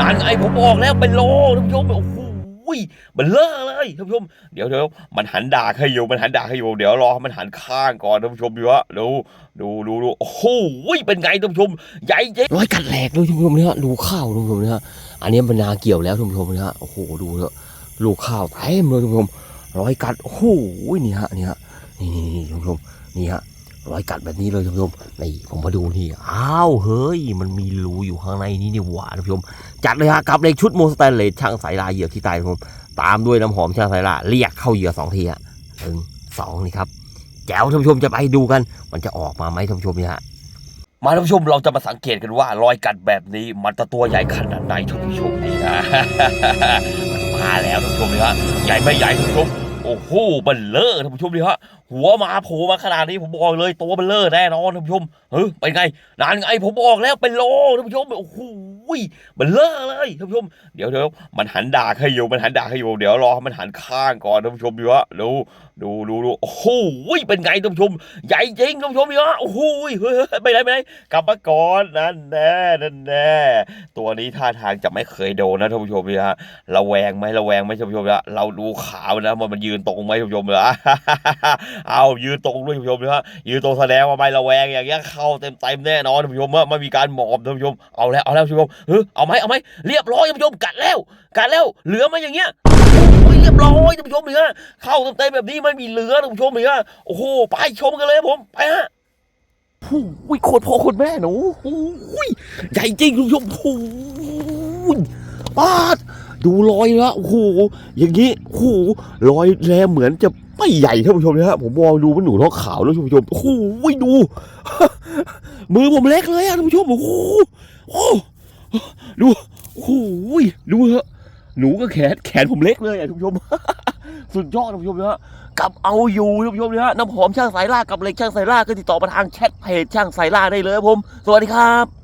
นั่นไงผมบอกแล้วเป็นโลท่านผู้ชมโอ้โหมันเลอะเลยท่านผู้ชมเดี๋ยวเดี๋ยวมันหันด่าใครอยู่มันหันด่าใครอยู่เดี๋ยวรอมันหันข้างก่อนท่านผู้ชมดูฮะดูดูดูดูโอ้โหเป็นไงท่านผู้ชมใหญ่เจริงร้อยกัดแหลกเลยท่านผู้ชมเนี่ยดูข้าวท่านผู้ชมเนี่ยอันนี้มันนาเกี่ยวแล้วท่านผู้ชมเนี่ยโอ้โหดูเถอะลูกข้าวเต็มเลยท่านผู้ชมร้อยกัดโอ้โหนี่ฮะนี่ฮะนี่นี่ท่านผู้ชมนี่ฮะ รอยกัดแบบนี้เลยท่านผู้ชมนี่ผมมาดูนี่อ้าวเฮ้ย มันมีรูอยู่ข้างในนี่นี่หว่าท่านผู้ชมจัดเลยฮะกับเหล็กชุดโมสแตนเลสช่างสายลายเหยื่อที่ตายท่านผู้ชมตามด้วยน้ำหอมช่างสายลาเรียกเข้าเหยื่อสองทีฮะหนึ่งสองนี่ครับแจ๋วท่านผู้ชมจะไปดูกัน มันจะออกมาไหมท่านผู้ชมเนี่ยฮะมาท่านผู้ชมเราจะมาสังเกตกันว่ารอยกัดแบบนี้มันจะตัวใหญ่ขนาดไหนท่านผู้ชมนี่นะมันมาแล้วท่านผู้ชมนี่ฮะใหญ่ไม่ใหญ่ท่านผู้ชม โอ้โหเบันเลอร์ท่านผู้ชมดีฮะหัวมาโผล่มาขนาดนี้ผมบอกเลยตัวเบันเลอร์แน่นอนท่านผู้ชมเฮ้ยเป็นไงนานไงผมบอกแล้วเป็นโลท่านผู้ชมโอ้โห เบันเลอร์เลยท่านผู้ชมเดี๋ยวเดี๋ยวมันหันด่าใครอยู่มันหันด่าใครอยู่เดี๋ยวรอมันหันข้างก่อนท่านผู้ชมดูฮะดูดูดูดูโอ้โหเป็นไงท่านผู้ชม ใหญ่จริงท่านผู้ชมนี่ฮะโอ้โหเฮ้ยไม่ได้ไม่ได้กลับมาก่อนนั่นแน่นั่นแน่ตัวนี้ท่าทางจะไม่เคยโดนนะท่านผู้ชมนี่ฮะระแวงไหมระแวงไหมท่านผู้ชมนะเราดูขาวนะว่ามันยืนตรงไหมท่านผู้ชมนะเอายืนตรงด้วยท่านผู้ชมนะฮะยืนตรงแสดงว่าไม่ระแวงอย่างเงี้ยเข้าเต็มเต็มแน่นอนท่านผู้ชมว่าไม่มีการหมอบท่านผู้ชมเอาแล้วเอาแล้วท่านผู้ชมเฮ้ยเอาไหมเอาไหมเรียบร้อยท่านผู้ชมกัดแล้ว กัดแล้ว เหลือมาอย่างเงี้ยโอ้ยเรียบร้อยท่านผู้ชมเนี่ยเข้าเต็มเต็มๆแบบนี้ไม่มีเหลือท่านผู้ชมเนี่ยโอ้โหไปชมกันเลยผมไปฮะโอ้ยโคตรพ่อโคตรแม่หนูโอ้ยใหญ่จริงคุณผู้ชมโอ้ยปาดดูรอยละโอ้โหอย่างนี้โอ้โหรอยแลเหมือนจะไม่ใหญ่ท่านผู้ชมนะฮะผมมองดูมันหนูท้องขาวแล้วท่านผู้ชมโอ้โหดู มือผมเล็กเลยอะท่านผู้ชมโอ้โหโอ้โห ดูโอ้โหดูเหอะหนูก็แขนแขนผมเล็กเลยอะทุกผู้ชม สุดยอดทุกผู้ชมนะฮะกับเอาอยู่ทุกผู้ชมนะฮะน้ำหอมช่างสายล่ากับเหล็กช่างสายล่าก็ติดต่อมาทางแชทเพจช่างสายล่าได้เลยครับผม สวัสดีครับ